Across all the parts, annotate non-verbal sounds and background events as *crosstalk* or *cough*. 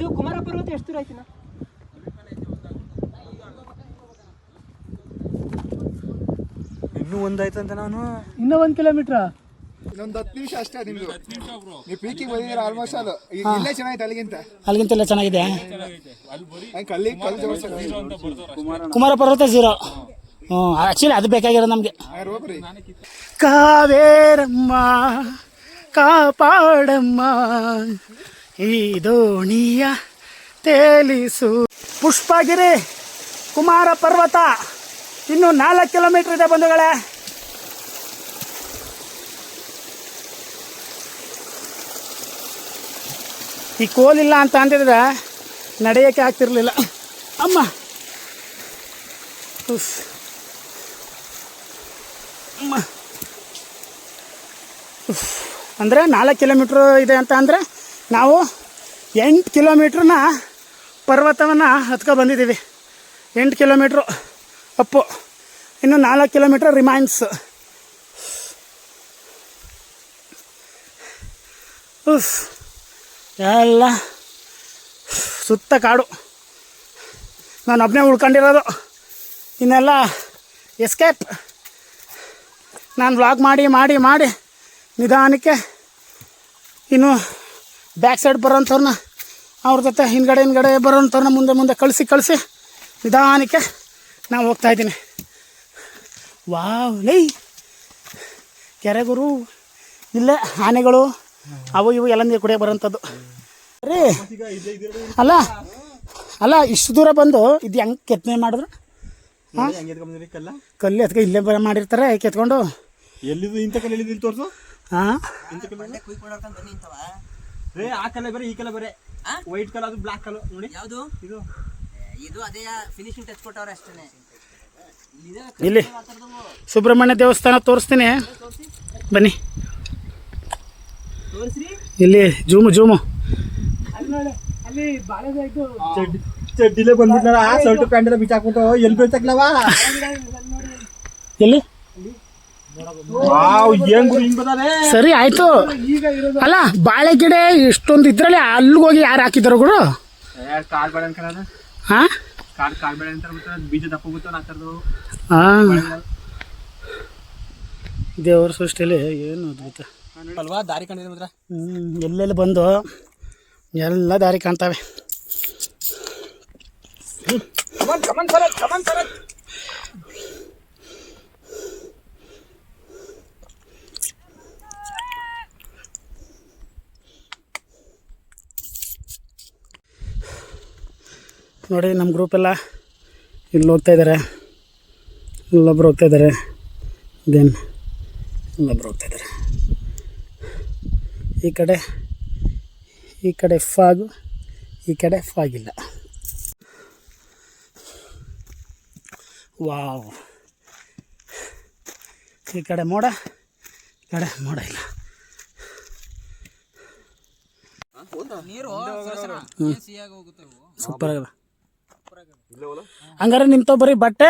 ಇದು ಕುಮಾರ ಪರ್ವತ ಎಷ್ಟು ದೂರ ಆಯ್ತಿನ ಇನ್ನೂ ಒಂದಾಯ್ತಂತ ನಾನು? ಇನ್ನೂ ಒಂದು ಕಿಲೋಮೀಟರ್ ಇನ್ನೊಂದು ಹತ್ತು ನಿಮಿಷ ಅಷ್ಟೇ ನಿಮ್ದು. ನೀವು ಪೀಕಿಗೆ ಬಂದಿದ್ದೀರಾ ಆಲ್ಮೋಸ್ಟ್ ಅದು ಈಗ ಇಲ್ಲೇ ಚೆನ್ನಾಗಿತ್ತು ಅಲ್ಲಿಗಿಂತ. ಅಲ್ಲಿಗಿಂತೆಲ್ಲ ಚೆನ್ನಾಗಿದೆ. ಹಂಗೆ ಅಲ್ಲಿ ಕಲ್ಲು ಜೋಡಿಸ ಕುಮಾರ ಪರ್ವತ ಝೀರೋ ಹ್ಞೂ ಆ್ಯಕ್ಚುಲಿ ಅದು ಬೇಕಾಗಿರೋದು ನಮಗೆ. ಕಾವೇರಮ್ಮ ಕಾಪಾಡಮ್ಮ ಈ ದೋಣಿಯ ತೇಲಿಸು. ಪುಷ್ಪಗಿರಿ, ಕುಮಾರ ಪರ್ವತ, ಇನ್ನು ನಾಲ್ಕು ಕಿಲೋಮೀಟರ್ ಇದೆ ಬಂಧುಗಳೇ. ಈ ಕೋಲಿಲ್ಲ ಅಂತ ಅಂದಿದ್ರೆ ನಡೆಯೋಕ್ಕೆ ಆಗ್ತಿರ್ಲಿಲ್ಲ. ಅಮ್ಮ. ಅಮ್ಮ. ಅಂದರೆ ನಾಲ್ಕು ಕಿಲೋಮೀಟ್ರ್ ಇದೆ ಅಂತ ಅಂದರೆ ನಾವು ಎಂಟು ಕಿಲೋಮೀಟ್ರನ್ನ ಪರ್ವತವನ್ನು ಹತ್ಕೊ ಬಂದಿದ್ದೀವಿ. ಎಂಟು ಕಿಲೋಮೀಟ್ರು ಅಪ್ಪು. ಇನ್ನು ನಾಲ್ಕು ಕಿಲೋಮೀಟ್ರ್ ರಿಮೈನ್ಸ್ ಉಸ್ ಎಲ್ಲ ಸುತ್ತ ಕಾಡು. ನಾನು ಒಬ್ಬನೇ ಉಳ್ಕೊಂಡಿರೋದು. ಇನ್ನೆಲ್ಲ ಎಸ್ಕೇಪ್ ನಾನು ವ್ಲಾಗ್ ಮಾಡಿ ಮಾಡಿ ಮಾಡಿ ನಿಧಾನಕ್ಕೆ ಇನ್ನು ಬ್ಯಾಕ್ ಸೈಡ್ ಬರೋಂಥವ್ರನ್ನ ಅವ್ರ ಜೊತೆ ಹಿಂದ್ಗಡೆ ಹಿಂದ್ಗಡೆ ಬರೋಂಥವ್ರನ್ನ ಮುಂದೆ ಮುಂದೆ ಕಳಿಸಿ ಕಳಿಸಿ ನಿಧಾನಕ್ಕೆ ನಾನು ಹೋಗ್ತಾ ಇದ್ದೀನಿ. ವಾವ್ ಲೈ! ಕೆರೆಗುರು ಇಲ್ಲೇ ಆನೆಗಳು ಅವು ಇವು ಎಲ್ಲ ನೀರು ಕುಡಿಯೋಕೆ ಬರೋಂಥದ್ದು. ರೀ ಅಲ್ಲ ಅಲ್ಲ ಇಷ್ಟು ದೂರ ಬಂದು ಇದು ಹೆಂಗೆ ಕೆತ್ತನೆ ಮಾಡಿದ್ರು? ಕಲ್ಲ ಕಲ್ಲು ಎತ್ಕ ಇಲ್ಲೇ ಬರ ಮಾಡಿರ್ತಾರೆ ಕೆತ್ಕೊಂಡು. ಎಲ್ಲಿದು ಇಂಥ ಕಲ್ಲಿ ಎಲ್ಲಿದ್ದು ತೋರ್ಸು? ಹಾಂ? ರೇ ಆ ಕಲರ್ ಬೇರೆ ಈ ಕಲರ್ ಬೇರೆ. ವೈಟ್ ಕಲರ್ ಅದು ಬ್ಲಾಕ್ ಕಲರ್ ನೋಡಿ. ಯಾವುದು? ಇದು. ಇದು ಅದೇ ಫಿನಿಶಿಂಗ್ ಟಚ್ ಕೊಟ್ಟವ್ರೆ ಅಷ್ಟೇ ಇಲ್ಲಿ. ಸುಬ್ರಹ್ಮಣ್ಯ ದೇವಸ್ಥಾನ ತೋರಿಸ್ತೀನಿ. ಬನ್ನಿ. ಇಲ್ಲಿ ಜೂಮು ಜೂಮು ಚಡ್ಡಿಲೇ ಬಂದ್ಬಿಟ್ಟಾರ ಆ ಶರ್ಟ್ ಪ್ಯಾಂಟ್ ಎಲ್ಲ ಬಿಚ್ಚಾಕ್ಬಿಟ್ಟು ಎಲ್ಲಿ ಬೀಳ್ತಕ್ಲವ ಎಲ್ಲಿ? ಸರಿ ಆಯ್ತು. ಅಲ್ಲ ಬಾಳೆ ಗಿಡ ಇಷ್ಟೊಂದು ಇದ್ರಲ್ಲಿ ಅಲ್ಲಿಗೆ ಹೋಗಿ ಯಾರು ಹಾಕಿದ್ರು ಗುರು? ದೇವ್ರ ಹಾ? ಸೃಷ್ಟಿಯಲ್ಲಿ ಏನು ಅದ್ಭುತ. ಅಲ್ವಾ ದಾರಿ ಕಂಡಿದೆ ಹ್ಮ್, ಎಲ್ಲೆಲ್ಲಿ ಬಂದು ಎಲ್ಲ ದಾರಿ ಕಾಣ್ತಾವೆ. ನೋಡಿ ನಮ್ಮ ಗ್ರೂಪೆಲ್ಲ ಇಲ್ಲಿ ಹೋಗ್ತಾ ಇದ್ದಾರೆ ಇಲ್ಲೊಬ್ರು ಹೋಗ್ತಾ ಇದ್ದಾರೆ ದೆನ್ ಇಲ್ಲೊಬ್ರು ಹೋಗ್ತಾ ಇದ್ದಾರೆ ಈ ಕಡೆ ಈ ಕಡೆ ಫಾಗು ಈ ಕಡೆ ಫಾಗಿಲ್ಲ ವಾವ್ ಈ ಕಡೆ ಮೋಡ ಈ ಕಡೆ ಮೋಡ ಇಲ್ಲ. ಸೂಪರ್ ಆಗದ. ಹಂಗಾರೆ ನಿಮ್ಮ ಬರೀ ಬಟ್ಟೆ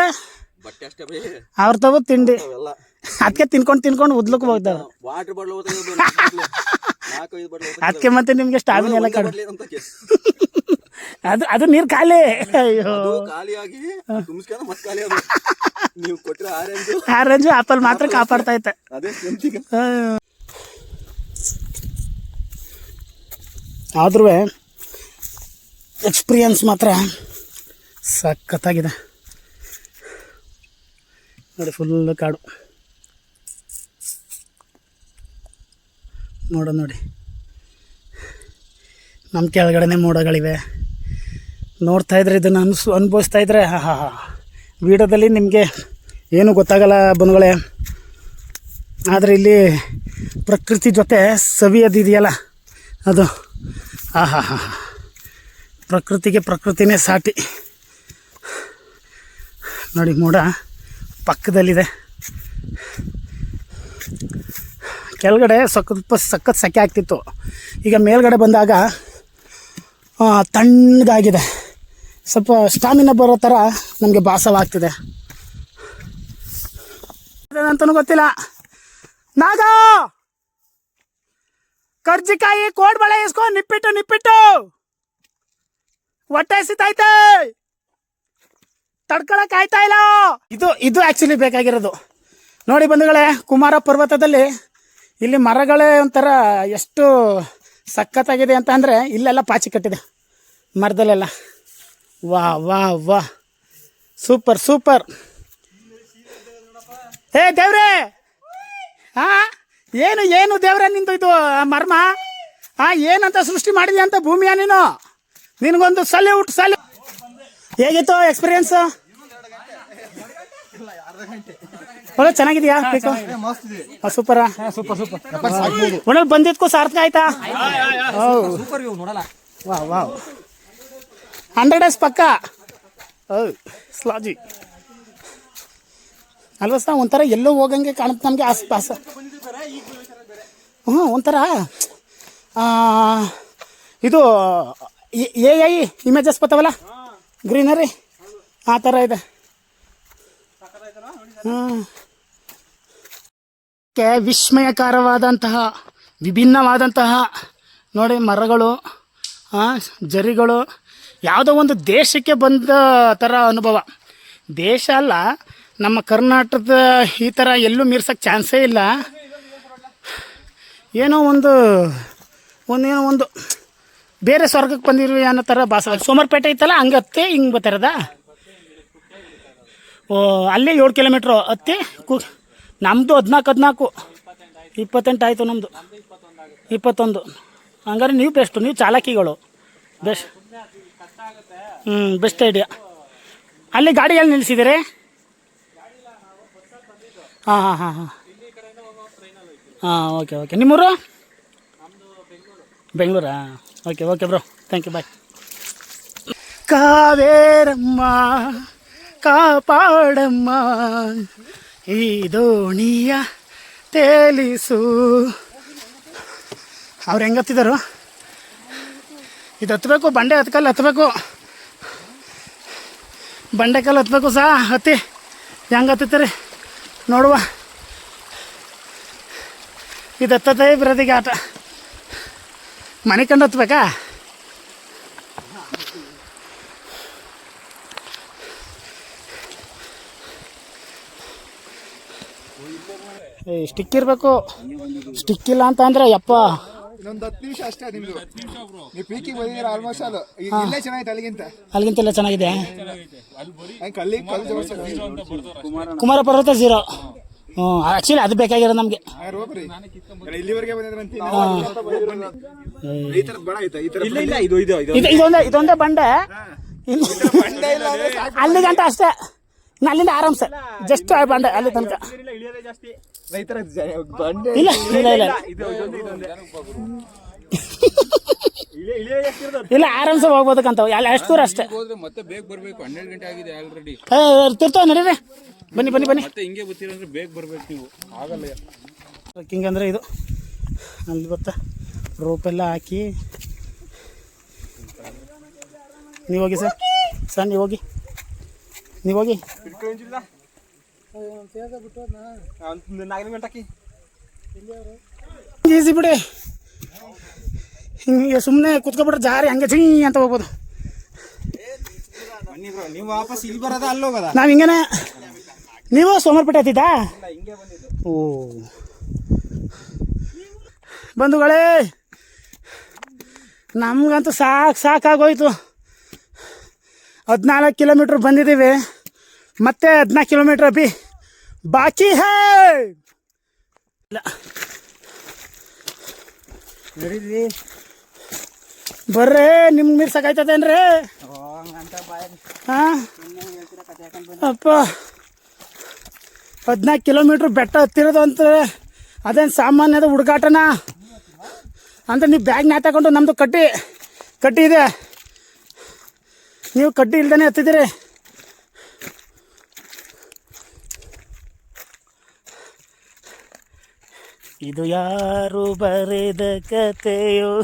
ಬಟ್ಟೆ ಅಷ್ಟೇ ಬರೀ. ಅವ್ರ ತಗೋ ತಿಂಡಿ. ಎಲ್ಲ ಅದಕ್ಕೆ ತಿನ್ಕೊಂಡು ತಿನ್ಕೊಂಡು ಉದ್ಲಕ್ಕೆ ಹೋಗ್ತಾರೆ ವಾಟರ್ ಬಾಟ್ಲ್ ಓದ್ತಾ ನಾಲ್ಕು ಐದು ಬಾಟ್ಲ್ ಅದಕ್ಕೆ ಮತ್ತೆ ನಿಮಗೆ ಸ್ಟಾಮಿನ ಎಲ್ಲ ಕಡೆ ಅಂತ ಅದು ಅದು ನೀರು ಖಾಲಿ. ಅಯ್ಯೋ. ಅದು ಖಾಲಿಯಾಗಿ ತುಂಬಿಸ್ಕೊಂಡು ಮತ್ತೆ ಖಾಲಿ ಅದು ನೀವು ಕೊಟ್ಟಿರೋ ಆರೆಂಜ್ ಆರೆಂಜು ಆಪಲ್ ಮಾತ್ರ ಕಾಪಾಡ್ತಾ ಐತೆ. ಅದೇ ಆದ್ರೂ ಎಕ್ಸ್ಪೀರಿಯನ್ಸ್ ಮಾತ್ರ ಸಖತ್ತಾಗಿದೆ. ನೋಡಿ ಫುಲ್ ಕಾಡು. ಮೋಡ ನೋಡಿ. ನಮ್ಮ ಕೆಳಗಡೆನೆ ಮೋಡಗಳಿವೆ. ನೋಡ್ತಾ ಇದ್ರೆ ಇದನ್ನು ಅನ್ಸು, ಅನುಭವಿಸ್ತಾ ಇದ್ರೆ, ಹಾ ಹಾ ವಿಡಿಯೋದಲ್ಲಿ ನಿಮಗೆ ಏನೂ ಗೊತ್ತಾಗಲ್ಲ ಬಂಧುಗಳೇ. ಆದರೆ ಇಲ್ಲಿ ಪ್ರಕೃತಿ ಜೊತೆ ಸವಿಯೋದಿದೆಯಲ್ಲ. ಅದು ಆ ಹಾ ಹಾ. ಪ್ರಕೃತಿಗೆ ಪ್ರಕೃತಿನೇ ಸಾಟಿ. ನೋಡಿ ಮೋಡ ಪಕ್ಕದಲ್ಲಿದೆ. ಕೆಳಗಡೆ ಸ್ವಲ್ಪ ಸಖತ್ ಸೆಕೆ ಆಗ್ತಿತ್ತು. ಈಗ ಮೇಲ್ಗಡೆ ಬಂದಾಗ ತಣ್ಣದಾಗಿದೆ ಸ್ವಲ್ಪ ಸ್ಟಾಮಿನ ಬರೋ ಥರ ನಮಗೆ ಭಾಸವಾಗ್ತಿದೆ. ಅಂತಲೂ ಗೊತ್ತಿಲ್ಲ. ನಾಗ! ಕರ್ಜಿಕಾಯಿ ಕೋಡ್ಬಳೆ ಇಸ್ಕೊ ನಿಪ್ಪಿಟ್ಟು ನಿಪ್ಪಿಟ್ಟು! ಹೊಟ್ಟೆ ಹಸಿತೈತೆ ತಡ್ಕೊಳಕ್ ಆಯ್ತಾ ಇಲ್ಲ? ಇದು ಇದು ಆಕ್ಚುಲಿ ಬೇಕಾಗಿರೋದು. ನೋಡಿ ಬಂಧುಗಳೇ, ಕುಮಾರ ಪರ್ವತದಲ್ಲಿ ಇಲ್ಲಿ ಮರಗಳೇ ಒಂಥರ ಎಷ್ಟು ಸಖತ್ತಾಗಿದೆ ಅಂತ ಅಂದರೆ ಇಲ್ಲೆಲ್ಲ ಪಾಚಿ ಕಟ್ಟಿದೆ. ಮರದಲ್ಲೆಲ್ಲ. ವಾ ವಾ ವಾ. Super super. ಏ, ದೇವ್ರೆ! ಹಾ ಏನು ಏನು ದೇವ್ರೆ ನಿಂದು ಇದು ಮರ್ಮ? ಆ, ಏನಂತ ಸೃಷ್ಟಿ ಮಾಡಿದ್ಯಾ ಅಂತ ಭೂಮಿಯ ನೀನು? ನಿನಗೊಂದು ಸಲ್ಯೂಟ್ ಸಲ್ಯೂಟ್ ಹೇಗಿತ್ತು ಎಕ್ಸ್ಪೀರಿಯನ್ಸ್ ಒಳ್ಳೆ ಚೆನ್ನಾಗಿದ್ಯಾ? ಸೂಪರ್ ಸೂಪರ ಸೂಪರ್ ಸೂಪರ್ ಒಳ್ಳೆ ಬಂದಿದ್ಕು ಸಾರ್ಥಕ ಆಯ್ತಾ? ಸೂಪರ್ ವ್ಯೂ ನೋಡಲ್ಲ. ವಾ ವಾ ಹಂಡ್ರೆಡ್ ಡೇಸ್ ಪಕ್ಕ? ಸ್ಲಾಜಿ. ಅಲ್ವಾ ಸರ್ ಒಂಥರ ಎಲ್ಲೋ ಹೋಗಂಗೆ ಕಾಣುತ್ತೆ ನಮಗೆ ಆಸ್ಪಾಸ ಹ್ಞೂ ಒಂಥರ ಆ, ಇದು ಎ ಐ ಇಮೇಜಸ್ ಬರ್ತಾವಲ್ಲ ಗ್ರೀನರಿ ಆ ಥರ ಇದೆ. ವಿಸ್ಮಯಕರವಾದಂತಹ, ವಿಭಿನ್ನವಾದಂತಹ, ನೋಡಿ ಮರಗಳು ಜರಿಗಳು, ಯಾವುದೋ ಒಂದು ದೇಶಕ್ಕೆ ಬಂದ ಥರ ಅನುಭವ. ದೇಶ ಅಲ್ಲ, ನಮ್ಮ ಕರ್ನಾಟಕದ ಈ ಥರ ಎಲ್ಲೂ ಮೀರ್ಸೋಕ್ಕೆ ಚಾನ್ಸೇ ಇಲ್ಲ. ಏನೋ ಒಂದು, ಒಂದೇನೋ ಒಂದು, ಬೇರೆ ಸ್ವರ್ಗಕ್ಕೆ ಬಂದಿರುವ ಅನ್ನೋ ಥರ ಭಾಸ ಸೋಮರ್ಪೇಟೆ ಇತ್ತಲ್ಲ ಹಂಗತ್ತೆ, ಹಿಂಗೆ ಬರ್ತಾರದ ಅಲ್ಲೇ ಏಳು ಕಿಲೋಮೀಟ್ರು ಹತ್ತಿ ಕು ನಮ್ಮದು ಹದಿನಾಲ್ಕು ಹದಿನಾಲ್ಕು. ಇಪ್ಪತ್ತೆಂಟು ಆಯಿತು ನಮ್ಮದು ಇಪ್ಪತ್ತೊಂದು. ಹಂಗಾರೆ ನೀವು ಬೆಸ್ಟು ನೀವು ಚಾಲಕಿಗಳು. ಬೆಸ್ಟ್ ಹ್ಞೂ ಬೆಸ್ಟ್ ಐಡಿಯಾ ಅಲ್ಲಿ ಗಾಡಿ ಎಲ್ಲಿ ನಿಲ್ಲಿಸಿದ್ದೀರಿ ಹಾಂ ಹಾಂ ಹಾಂ ಹಾಂ. ಹಾಂ ಓಕೆ ಓಕೆ ನಿಮ್ಮೂರು? ಬೆಂಗಳೂರಾ? Okay okay bro thank you bye Kaveramma. ಕಾಪಾಡಮ್ಮ. ಈ ದೋಣಿಯ ತೇಲಿಸು. ಅವ್ರು ಹೆಂಗೆ ಹತ್ತಿದರು ಇದು ಹತ್ತಬೇಕು. ಬಂಡೆ ಹತ್ಕಲ್ಲಿ ಹತ್ತಬೇಕು ಬಂಡೆಕಲ್ಲು ಹತ್ಬೇಕು ಸಹ ಹತ್ತಿ. ಹೆಂಗೆ ಹತ್ತುತ್ತೀರಿ ನೋಡುವ. ಇದು ಹತ್ತದೇ ಬರೋದಿಗೆ ಆಟ. ಮನೆ ಕಂಡು ಹತ್ಬೇಕಾ? ಸ್ಟಿಕ್ ಇರಬೇಕು. ಸ್ಟಿಕ್ ಇಲ್ಲ ಅಂತ ಅಂದ್ರೆ ಯಪ್ಪ. ಇನ್ನೊಂದು ಹತ್ತು ನಿಮಿಷ ಅಷ್ಟೇ ನಿಮ್ದು. ನೀವು ಪೀಕಿ ಬಂದಿದ್ದೀರ ಆಲ್ಮೋಸ್ಟ್ ಅದು ಇಲ್ಲೇ ಚೆನ್ನಾಗಿತ್ತು ಅಲ್ಲಿಗಿಂತ? ಅಲ್ಲಿಗಿಂತೆಲ್ಲ ಚೆನ್ನಾಗಿದೆ. ಅಲ್ಲಿ ಕಲ್ಲಿ ಕುಮಾರ ಪರ್ವತ ಝೀರೋ ಹ್ಞೂ ಆ್ಯಕ್ಚುಲಿ ಅದು ಬೇಕಾಗಿರೋ ನಮಗೆ. ಇಲ್ಲಿವರೆಗೆ ಬಂದಿದ್ರಂತ ಈ ಥರದ್ದು ಬಡ ಈ ಥರ ಇಲ್ಲ ಇಲ್ಲ ಇದು ಇದು ಇದು. ಇದು ಇದೊಂದೇ ಇದೊಂದೇ ಬಂಡೆ. ಇನ್ನು ಅಲ್ಲಿ ಗಂಟ ಅಷ್ಟೇ. ಅಲ್ಲಿಂದ ಆರಾಮ್ಸೆ. ಜಸ್ಟ್ ಆ ಬಂಡೆ ಅಲ್ಲಿ ತನಕ. ಇಲ್ಲ ಇಳಿಯೋದೇ ಜಾಸ್ತಿ. ರೈತರ ಬಂಡೆ ಇಲ್ಲ ಇಲ್ಲ ಇಲ್ಲ ಇಲ್ಲ. ಆರಾಮ್ಸೆ ಹೋಗ್ಬೋದಕ್ಕಂತ ಅಲ್ಲಿ ಎಷ್ಟು ದೂರ ಅಷ್ಟೇ. ಹೋದ್ರೆ ಮತ್ತೆ ಬೇಗ ಬರ್ಬೇಕು. ಹನ್ನೆರಡು ಗಂಟೆ ಆಗಿದೆ ಆಲ್ರೆಡಿ ತಿರ್ತಾವ ನಡೀರಿ ಬನ್ನಿ ಬನ್ನಿ ಬನ್ನಿ. ಮತ್ತೆ ಹಿಂಗೆ ಬರ್ತೀರ ಅಂದ್ರೆ ಬೇಗ ಬರ್ಬೇಕು ನೀವು. ಆಗಲ್ಲ. ಟ್ರೆಕ್ಕಿಂಗ್ ಅಂದರೆ ಇದು. ಅಲ್ಲಿ ಗೊತ್ತಾ ರೋಪೆಲ್ಲ ಹಾಕಿ. ನೀವು ಹೋಗಿ ಸರ್. ಸರ್ ನೀವು ಹೋಗಿ. ನೀವು ಹೋಗಿ ಒಂದು ನಾಲ್ಕು ಗಂಟೆ ಹಾಕಿ ಈಸಿ ಬಿಡಿ. ಹಿಂಗೆ ಸುಮ್ಮನೆ ಕುತ್ಕೊಬಿಟ್ರೆ ಜಾರಿ, ಹಂಗೆ ಝೀ ಅಂತ ಹೋಗ್ಬೋದು. ನಾವು ಹಿಂಗೇನೆ. ನೀವು ಸೋಮರ್ಪೇಟೆ ಹತ್ತಿದ್ದಾ? ಓ. ಬಂಧುಗಳೇ, ನಮಗಂತೂ ಸಾಕು ಸಾಕಾಗೋಯ್ತು. ಹದಿನಾಲ್ಕು ಕಿಲೋಮೀಟ್ರ್ ಬಂದಿದ್ದೀವಿ. ಮತ್ತೆ ಹದಿನಾಲ್ಕು ಕಿಲೋಮೀಟ್ರ್ ಅಭಿ ಬಾಕಿ ಹೇ! ಇಲ್ಲ. ಬರ್ರಿ ನಿಮ್ಗೆ ಮೀರ್ ಸಾಕಾಯ್ತದೇನ್ರಿ ಹಾಂ? ಅಪ್ಪ ಹದಿನಾಲ್ಕು ಕಿಲೋಮೀಟ್ರ್ ಬೆಟ್ಟ ಹತ್ತಿರೋದು ಅಂತ ಅದೇನು ಸಾಮಾನ್ಯದ ಹುಡುಗಾಟನ? ಅಂತ ನೀವು ಬ್ಯಾಗ್ ತಗೊಂಡು ನಮ್ದು ಕಟ್ಟಿ ಕಟ್ಟಿ ಇದೆ. ನೀವು ಕಟ್ಟಿ ಇಲ್ದೇ ಹತ್ತಿದ್ದೀರಿ. ಇದು ಯಾರು ಬರೆದ ಕತೆಯೋ?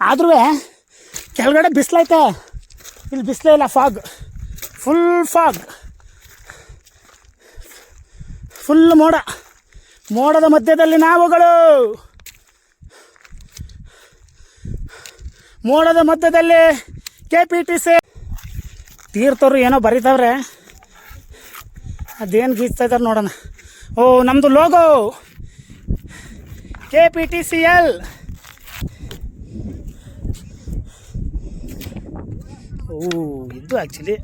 ಆದ್ರೂ ಕೆಳಗಡೆ ಬಿಸಿಲೈತೆ. ಇಲ್ಲಿ ಬಿಸಿಲೇ ಇಲ್ಲ, ಫಾಗ್. Full fog. ಫುಲ್ ಮೋಡ. ಮೋಡದ ಮಧ್ಯದಲ್ಲಿ ನಾವುಗಳು. ಮೋಡದ ಮಧ್ಯದಲ್ಲಿ ಕೆ ಪಿ ಟಿ ಸಿ. ತೀರ್ಥವ್ರು ಏನೋ ಬರೀತಾವ್ರೆ. ಅದೇನು ಗೀಚ್ತಾ ಇದ್ದಾರೆ ನೋಡೋಣ. ಓ ನಮ್ಮದು logo K P T C L ಓ, ಇದು ಆ್ಯಕ್ಚುಲಿ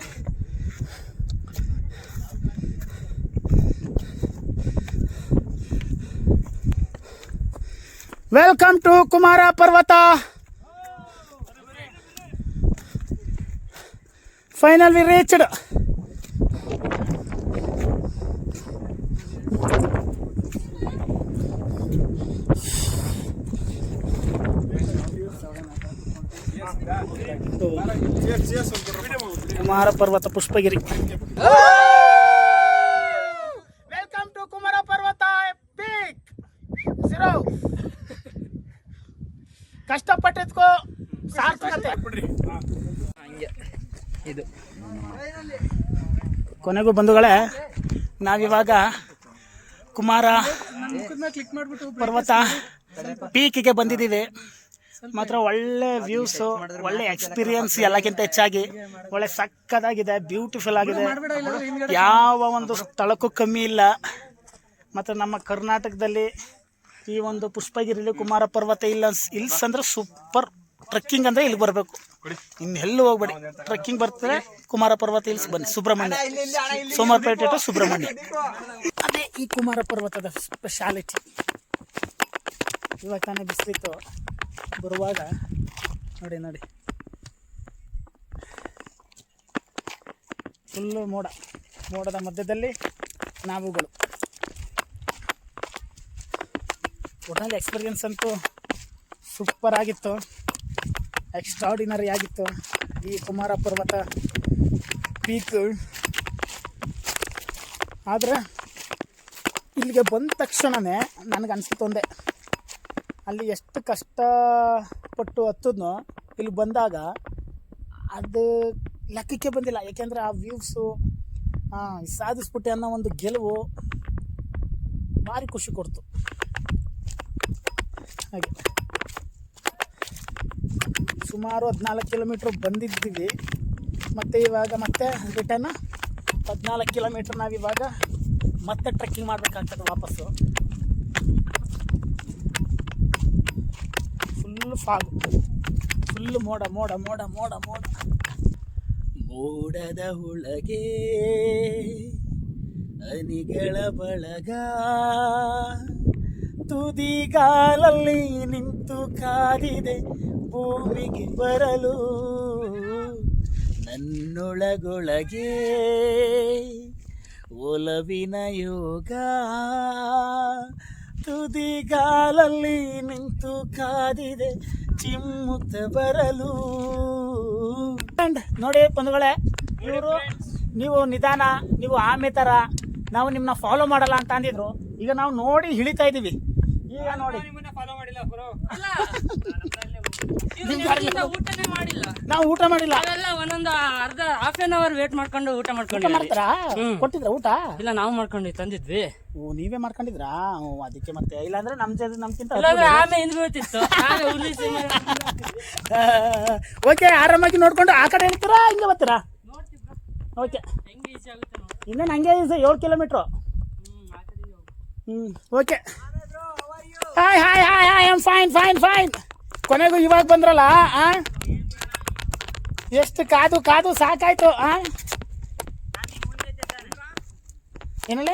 ವೆಲ್ಕಮ್ ಟು ಕುಮಾರ ಪರ್ವತ ಫೈನಲ್ ವಿ ರೀಚ್ಡ್ ಕುಮಾರ ಪರ್ವತ ಪುಷ್ಪಗಿರಿ. ವೆಲ್ಕಮ್ ಟು ಕುಮಾರ ಪರ್ವತ ಪೀಕ್ ಕಷ್ಟಪಟ್ಟಿದ್ಕೋ ಸಾರ್ಥಕತೆ. ಇದು. ಕೊನೆಗೂ ಬಂಧುಗಳೇ ನಾವಿವಾಗ ಕುಮಾರ ಪರ್ವತ ಪೀಕಿಗೆ ಬಂದಿದ್ದೀವಿ. ಮಾತ್ರ ಒಳ್ಳೆ ವ್ಯೂಸ್ ಒಳ್ಳೆ ಎಕ್ಸ್ಪೀರಿಯನ್ಸ್ ಎಲ್ಲಕ್ಕಿಂತ ಹೆಚ್ಚಾಗಿ ಒಳ್ಳೆ ಸಕ್ಕದಾಗಿದೆ ಬ್ಯೂಟಿಫುಲ್ ಆಗಿದೆ. ಯಾವ ಒಂದು ಸ್ಥಳಕ್ಕೂ ಕಮ್ಮಿ ಇಲ್ಲ. ಮತ್ತು ನಮ್ಮ ಕರ್ನಾಟಕದಲ್ಲಿ ಈ ಒಂದು ಪುಷ್ಪಗಿರಿಲಿ ಕುಮಾರ ಪರ್ವತ ಇಲ್ಲ ಇಲ್ಸ್ ಅಂದ್ರೆ ಸೂಪರ್ ಟ್ರೆಕ್ಕಿಂಗ್ ಅಂದರೆ ಇಲ್ಲಿ ಬರಬೇಕು. ಇನ್ನೆಲ್ಲೂ ಹೋಗ್ಬೇಡಿ. ಟ್ರೆಕ್ಕಿಂಗ್ ಬರ್ತದೆ ಕುಮಾರ ಪರ್ವತ ಇಲ್ಸ್ ಬನ್ನಿ ಸುಬ್ರಹ್ಮಣ್ಯ. ಸೋಮವಾರಪೇಟೆ ಟು ಸುಬ್ರಹ್ಮಣ್ಯ. ಅದೇ ಈ ಕುಮಾರ ಪರ್ವತದ ಸ್ಪೆಷಾಲಿಟಿ ಇವಾಗ ತಾನೇ ಬಿಸಿಲಿತ್ತು. ಬರುವಾಗ ನೋಡಿ ನೋಡಿ. ಫುಲ್ಲು ಮೋಡ. ಮೋಡದ ಮಧ್ಯದಲ್ಲಿ ನಾವುಗಳು. ಒಟ್ನಲ್ಲಿ ಎಕ್ಸ್ಪೀರಿಯನ್ಸ್ ಅಂತೂ ಸೂಪರ್ ಆಗಿತ್ತು. ಎಕ್ಸ್ಟ್ರಾಡಿನರಿ ಆಗಿತ್ತು. ಈ ಕುಮಾರ ಪರ್ವತ ಪೀಕ್ ಆದರೆ ಇಲ್ಲಿಗೆ ಬಂದ ತಕ್ಷಣವೇ ನನಗೆ ಅಲ್ಲಿ ಎಷ್ಟು ಕಷ್ಟಪಟ್ಟು ಹತ್ತದ್ನೋ, ಇಲ್ಲಿ ಬಂದಾಗ ಅದು ಲೆಕ್ಕಕ್ಕೆ ಬಂದಿಲ್ಲ. ಯಾಕೆಂದ್ರೆ ಆ ವ್ಯೂವ್ಸು ಸಾಧಿಸ್ಬಿಟ್ಟೆ ಅನ್ನೋ ಒಂದು ಗೆಲುವು ಭಾರಿ ಖುಷಿ ಕೊಡ್ತು. ಹಾಗೆ. ಸುಮಾರು ಹದಿನಾಲ್ಕು ಕಿಲೋಮೀಟ್ರ್ ಬಂದಿದ್ದೀವಿ. ಮತ್ತು ಇವಾಗ ಮತ್ತೆ ರಿಟರ್ನ್ ಹದಿನಾಲ್ಕು ಕಿಲೋಮೀಟ್ರ್ ನಾವಿವಾಗ ಮತ್ತೆ ಟ್ರೆಕ್ಕಿಂಗ್ ಮಾಡಬೇಕಾಗ್ತದೆ ವಾಪಸ್ಸು. ಫುಲ್ ಫಾಗು ಫುಲ್ ಮೋಡ ಮೋಡ ಮೋಡ ಮೋಡ ಮೋಡ. ಮೋಡದ ಒಳಗೆ ಅನಿಗಳ ಬಳಗ. ತುದಿಗಾಲಲ್ಲಿ ನಿಂತು ಕಾದಿದೆ ಭೂಮಿಗೆ ಬರಲು. ನನ್ನೊಳಗೊಳಗೆ ಒಲವಿನ ಯೋಗ. ತುದಿಗಾಲಲ್ಲಿ ನಿಂತು ಕಾದಿದೆ ಚಿಮ್ಮುತ್ತ ಬರಲು. ನೋಡಿ ಬಂಧುಗಳೇ ಇವರು ನೀವು ನಿಧಾನ ನೀವು ಆಮೆ ಥರ ನಾವು ನಿಮ್ಮನ್ನ ಫಾಲೋ ಮಾಡಲ್ಲ ಅಂತ ಅಂದಿದ್ರು. ಈಗ ನಾವು ನೋಡಿ ಹಿಳಿತಾ ಇದ್ದೀವಿ ಈಗ ನೋಡಿ. ಫಾಲೋ ಗಾಡಿಲಿ- *laughs* ಊಟನೇ ಮಾಡಿಲ್ಲ. ನಾವು ಊಟ ಮಾಡಿಲ್ಲ. ಒಂದೊಂದು ಅರ್ಧ ಹಾಫ್ ಆನ್ ಅವರ್ ವೇಟ್ ಮಾಡ್ಕೊಂಡು ಊಟ ಮಾಡ್ಕೊಂಡು ಮಾಡ್ತಾರಾ? ಕೊಟ್ಟಿದ್ರ ಊಟ? ಇಲ್ಲ ನಾವು ಮಾಡ್ಕೊಂಡು ತಂದಿದ್ವಿ. ಓ ನೀವೇ ಮಾಡ್ಕೊಂಡಿದ್ರಾ? ಓ ಅದಕ್ಕೆ ಮತ್ತೆ ಇಲ್ಲಾಂದ್ರೆ ನಮ್ ಜೊತೆ ನಮ್ಕಿಂತ ಆಮೆ ಹಿಂದ್ ಬೀಳ್ತಿತ್ತು ಓಕೆ ಆರಾಮಾಗಿ ನೋಡ್ಕೊಂಡು ಆ ಕಡೆ ಹೇಳ್ತೀರಾ ಹಿಂಗೆ ಬರ್ತೀರಾ? ಓಕೆ ಇನ್ನೇನು ಹಂಗೆ ಏಳು ಕಿಲೋಮೀಟ್ರು. ಹ್ಞೂ okay hi hi hi hi I'm fine fine fine ಕೊನೆಗೂ ಇವಾಗ ಬಂದ್ರಲ್ಲ ಆ? ಎಷ್ಟು ಕಾದು ಕಾದು ಸಾಕಾಯ್ತು ಆ? ಏನಲ್ಲ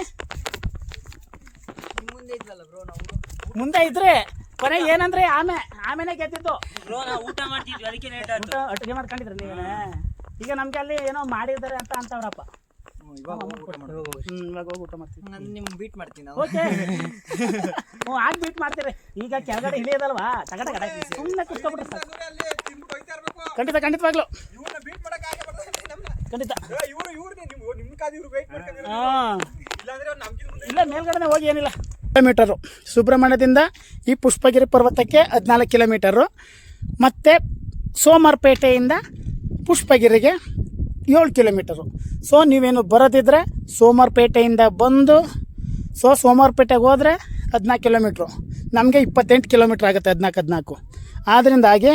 ಮುಂದೆ ಇದ್ರೆ ಕೊನೆಗೆ ಏನಂದ್ರೆ ಆಮೆ ಆಮೇಲೆ ನಾವು ಊಟ ಮಾಡ್ತಿದ್ವಿ ಅದಕ್ಕೆ ಊಟ ಅಡುಗೆ ಮಾಡ್ಕೊಂಡಿದ್ರೆ ನೀವೇನೆ ಈಗ ನಮ್ಗೆ ಅಲ್ಲಿ ಏನೋ ಮಾಡಿದ್ದಾರೆ ಅಂತ ಅಂತವ್ರಪ್ಪ. ಹ್ಮ್ ಇವಾಗ ಹೋಗಿ ಊಟ ಮಾಡ್ತೀವಿ ನಾನು ನಿಮ್ ಬೀಟ್ ಮಾಡ್ತೀನಿ ನಾವು. ಓಕೆ. ಹ್ಞೂ ಆಗಿ ಬೀಟ್ ಮಾಡ್ತೀರಿ. ಈಗ ಕೆಳಗಡೆ ಇಳಿಯೋದಲ್ವಾ ತಗಡ ಗಡ ಸುಮ್ಮನೆ ಕುತ್ಕೊಂಡ್ಬಿಟ್ರೆ ಖಂಡಿತ ಖಂಡಿತವಾಗ್ಲು. ಖಂಡಿತ. ಇವ್ರು ಇವ್ರು ನೀವು. ನಿಮ್ ಕಾದು ಇವ್ರು ವೇಟ್ ಮಾಡ್ಕೊಂಡು ಹಾಂ. ಇಲ್ಲ ಮೇಲ್ಗಡೆ ಹೋಗಿ ಏನಿಲ್ಲ. ಕಿಲೋಮೀಟರು. ಸುಬ್ರಹ್ಮಣ್ಯದಿಂದ ಈ ಪುಷ್ಪಗಿರಿ ಪರ್ವತಕ್ಕೆ ಹದಿನಾಲ್ಕು ಕಿಲೋಮೀಟರು. ಮತ್ತು ಸೋಮವಾರಪೇಟೆಯಿಂದ ಪುಷ್ಪಗಿರಿಗೆ ಏಳು ಕಿಲೋಮೀಟರು. ಸೊ, ನೀವೇನು ಬರೋದಿದ್ರೆ ಸೋಮವಾರಪೇಟೆಯಿಂದ ಬಂದು, ಸೊ, ಸೋಮವಾರಪೇಟೆಗೆ ಹೋದರೆ ಹದಿನಾಲ್ಕು ಕಿಲೋಮೀಟ್ರು. ನಮಗೆ ಇಪ್ಪತ್ತೆಂಟು ಕಿಲೋಮೀಟ್ರ್ ಆಗುತ್ತೆ ಹದಿನಾಲ್ಕು ಹದಿನಾಲ್ಕು. ಆದ್ದರಿಂದಾಗಿ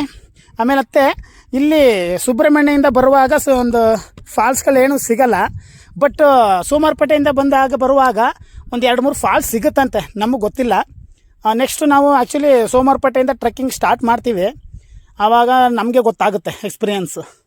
ಆಮೇಲೆ ಮತ್ತೆ ಇಲ್ಲಿ ಸುಬ್ರಹ್ಮಣ್ಯದಿಂದ ಬರುವಾಗ ಸೊ ಒಂದು ಫಾಲ್ಸ್ಗಳೇನು ಸಿಗಲ್ಲ. ಬಟ್ ಸೋಮಾರಪೇಟೆಯಿಂದ ಬಂದಾಗ ಬರುವಾಗ ಒಂದು ಎರಡು ಮೂರು ಫಾಲ್ಸ್ ಸಿಗುತ್ತಂತೆ. ನಮಗೆ ಗೊತ್ತಿಲ್ಲ. ನೆಕ್ಸ್ಟ್ ನಾವು ಆ್ಯಕ್ಚುಲಿ ಸೋಮಾರಪೇಟೆಯಿಂದ ಟ್ರೆಕ್ಕಿಂಗ್ ಸ್ಟಾರ್ಟ್ ಮಾಡ್ತೀವಿ. ಆವಾಗ ನಮಗೆ ಗೊತ್ತಾಗುತ್ತೆ ಎಕ್ಸ್ಪೀರಿಯನ್ಸು